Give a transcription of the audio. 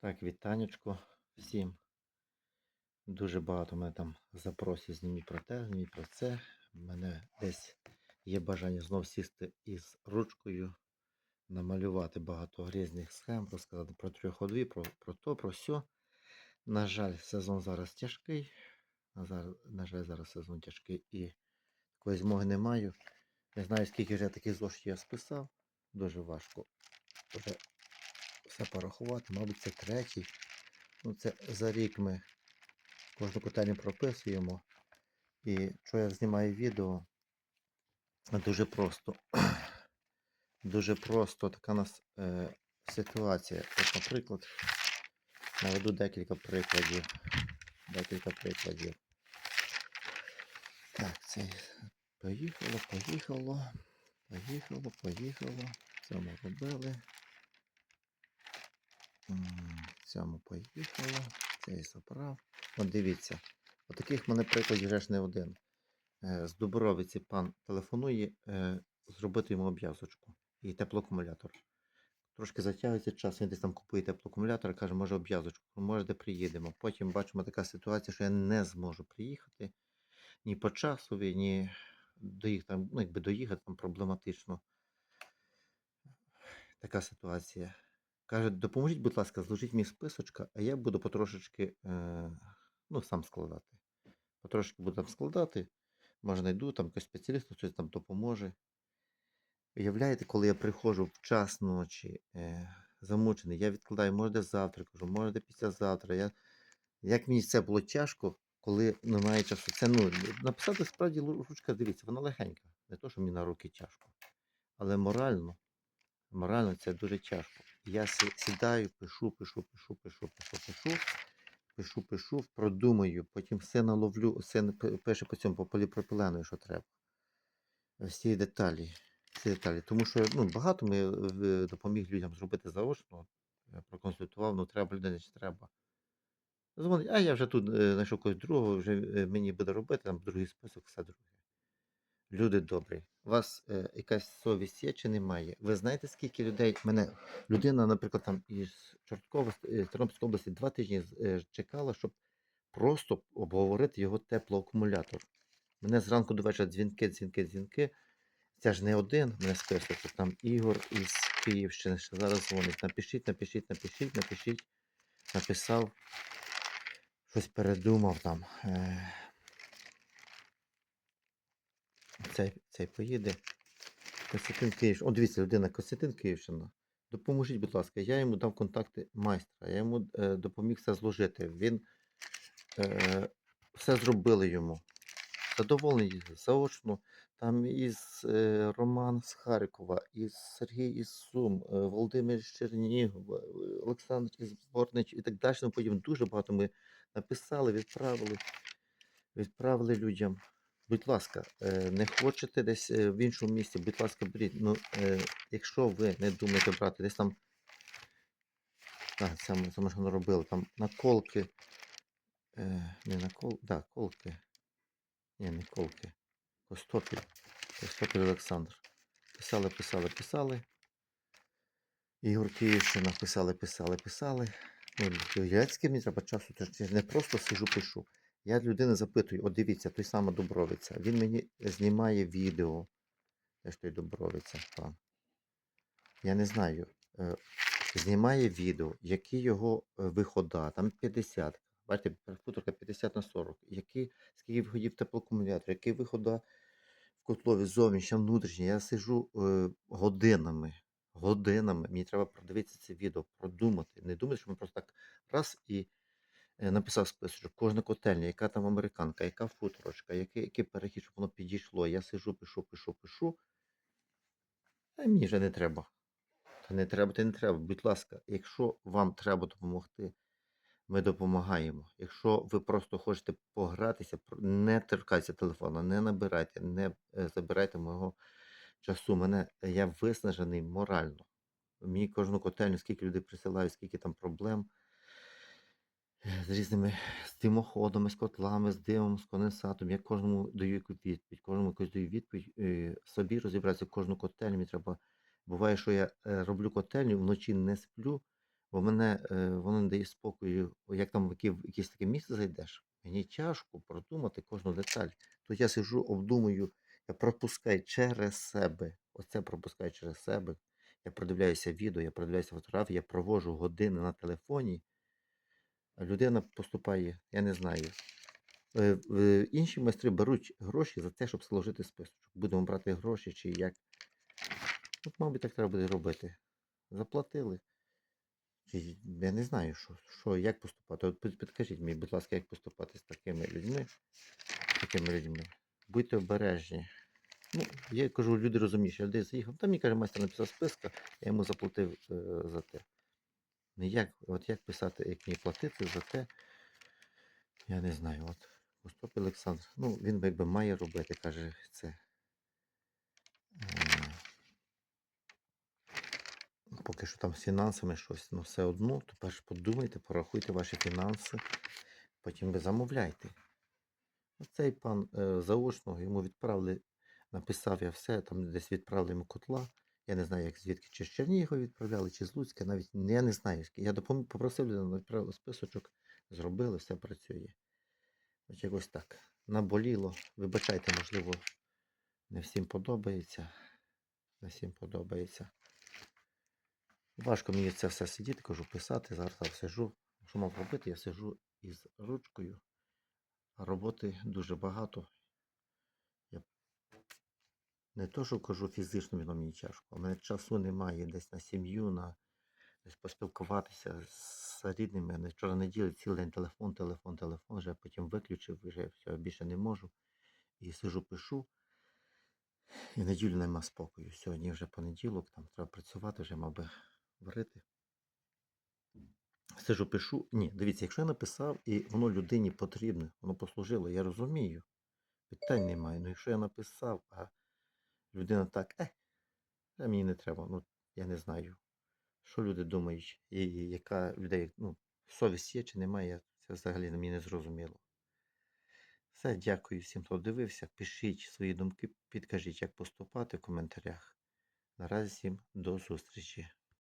Так, вітанечко всім. Дуже багато мене там запросів зніміть про те, зніміть про це. У мене десь є бажання знов сісти із ручкою, намалювати багато різних схем, розказати про трьохходові, про, про то, про все. На жаль, сезон зараз тяжкий. На, на жаль, зараз сезон тяжкий і такої змоги не маю. Не знаю, скільки вже таких зошитів я списав. Дуже важко вже все порахувати. Мабуть, це третій. Ну, це за рік ми кожну котельню прописуємо. І що я знімаю відео, дуже просто. Дуже просто така у нас е, ситуація. От, наприклад, наведу декілька прикладів. Декілька прикладів. Так, це поїхало, поїхало, поїхало, поїхало. Це ми робили. Цьому поїхало. Цей забрав. От дивіться. Отаких в мене прикладів вже ж не один. Е, З Дубровиці пан телефонує е, зробити йому обв'язочку і теплоакумулятор. Трошки затягується час, він десь там купує теплоакумулятор, каже, може обв'язочку, може де приїдемо. Потім бачимо така ситуація, що я не зможу приїхати ні по часові, ні доїхати, там, ну, якби доїхати там проблематично. Така ситуація. Каже, допоможіть, будь ласка, зложіть мій списочка, а я буду потрошечки е, ну, сам складати. Потрошки буду там складати. Може, знайду там якогось спеціаліста, хтось там допоможе. Уявляєте, коли я приходжу в час ночі, е, замучений, я відкладаю, може, де завтра кажу, може, де післязавтра. Я... Як мені це було тяжко, коли немає часу. Це ну, написати справді ручка, дивіться, вона легенька. Не то, що мені на руки тяжко. Але морально, морально це дуже тяжко. Я сідаю, пишу, пишу, пишу, пишу, пишу, пишу, пишу, пишу, продумаю, потім все наловлю, все пише по цьому по поліпропилену, що треба. Всі деталі. Всі деталі. Тому що ну, багато ми е, допоміг людям зробити заочно, е, проконсультував, ну треба людини чи треба. А я вже тут е, знайшов когось другого, вже е, мені буде робити, там другий список, все друге. Люди добрі, у вас е, якась совість є чи немає? Ви знаєте, скільки людей мене людина, наприклад, там із Чорткова, е, Тернопільської області два тижні е, чекала, щоб просто обговорити його теплоакумулятор. Мене зранку до вечора дзвінки, дзвінки, дзвінки. Це ж не один мене список, тут там Ігор із Київщини, що зараз дзвонить. Напишіть, напишіть, напишіть, напишіть. Написав, щось передумав там. Е, Цей, цей поїде. Костянтин Київщина. О, дивіться, людина Костянтин Київщина. Допоможіть, будь ласка, я йому дав контакти майстра, я йому е, допоміг все зложити. Він е, все зробили йому. Задоволений заочно. Там із е, Роман з Харкова, із Сергій із Сум, е, Володимир з Чернігова, е, Олександр із Борнич і так далі. Потім дуже багато ми написали, відправили, відправили людям. Будь ласка, е, не хочете десь е, в іншому місці, будь ласка, беріть. Ну, е, якщо ви не думаєте брати, десь там. Так, це ми, це ми робили. Там наколки. Не накол, да, колки. Ні, не колки. Костопіль. Костопіль Олександр. Писали, писали, писали. Ігор Київщина писали, писали, писали. Ну, я мені треба часу, тож я не просто сижу, пишу. Я людини запитую, от дивіться, той самий Добровиця. Він мені знімає відео. Де ж той Добровиця пан? Я не знаю. Е, знімає відео, які його е, вихода, там 50. Бачите, перепутарка 50 на 40. Які, скільки виходів теплоакумулятор, які вихода в котлові зовнішня, внутрішня. Я сижу е, годинами. Годинами. Мені треба продивитися це відео, продумати. Не думати, що ми просто так раз і написав списочок. Кожна котельня, яка там американка, яка футорочка, який, який перехід, щоб воно підійшло. Я сижу, пишу, пишу, пишу. А мені вже не треба. Та не треба, та не треба. Будь ласка, якщо вам треба допомогти, ми допомагаємо. Якщо ви просто хочете погратися, не торкайтеся телефону, не набирайте, не е, забирайте мого часу. Мене е, я виснажений морально. Мені кожну котельню, скільки людей присилають, скільки там проблем е, з різними з димоходами, з котлами, з димом, з конденсатом. Я кожному даю якусь відповідь, кожному якусь даю відповідь. е, Собі розібратися кожну котельню. Мені треба. Буває, що я е, роблю котельню, вночі не сплю, Бо мене е, воно не дає спокою, як там в якесь таке місце зайдеш, мені тяжко продумати кожну деталь. Тут я сижу, обдумую, я пропускаю через себе. Оце пропускаю через себе. Я продивляюся відео, я продивляюся фотографії, я провожу години на телефоні. Людина поступає, я не знаю. Е, Інші майстри беруть гроші за те, щоб сложити списочок. Будемо брати гроші чи як. От, мабуть, так треба буде робити. Заплатили. Я не знаю, що, що як поступати. От підкажіть мені, будь ласка, як поступати з такими людьми. з Такими людьми. Будьте обережні. Ну, я кажу, люди розумніші. Десь заїхав. Там мені каже, майстер написав списка, я йому заплатив е, за те. Ну як, от як писати, як мені платити за те, я не знаю. От Остап Олександр, ну він якби має робити, каже, це. Е, поки що там з фінансами щось, ну все одно, то перш подумайте, порахуйте ваші фінанси, потім ви замовляйте. Оцей пан е, заочно йому відправили, написав я все, там десь відправили йому котла. Я не знаю, як звідки, чи з Чернігова відправляли, чи з Луцька, навіть я не знаю. Я допом... попросив людину, відправили списочок, зробили, все працює. Ось якось так. Наболіло. Вибачайте, можливо, не всім подобається. Не всім подобається. Важко мені це все сидіти, кажу, писати. Зараз я сижу. Що мав робити? Я сижу із ручкою. Роботи дуже багато. Не то, що кажу, фізично воно мені тяжко. У мене часу немає десь на сім'ю, на десь поспілкуватися з рідними. Я вчора неділю цілий день телефон, телефон, телефон. Вже потім виключив, вже все, більше не можу. І сижу, пишу. І неділю нема спокою. Сьогодні вже понеділок, там треба працювати, вже мав би варити. Сижу, пишу. Ні, дивіться, якщо я написав і воно людині потрібне, воно послужило, я розумію. Питань немає. Ну якщо я написав, а людина так, е, та мені не треба. Ну, я не знаю, що люди думають, і і яка людей, ну, совість є чи немає, це взагалі мені не зрозуміло. Все, дякую всім, хто дивився. Пишіть свої думки, підкажіть, як поступати в коментарях. Наразі всім до зустрічі.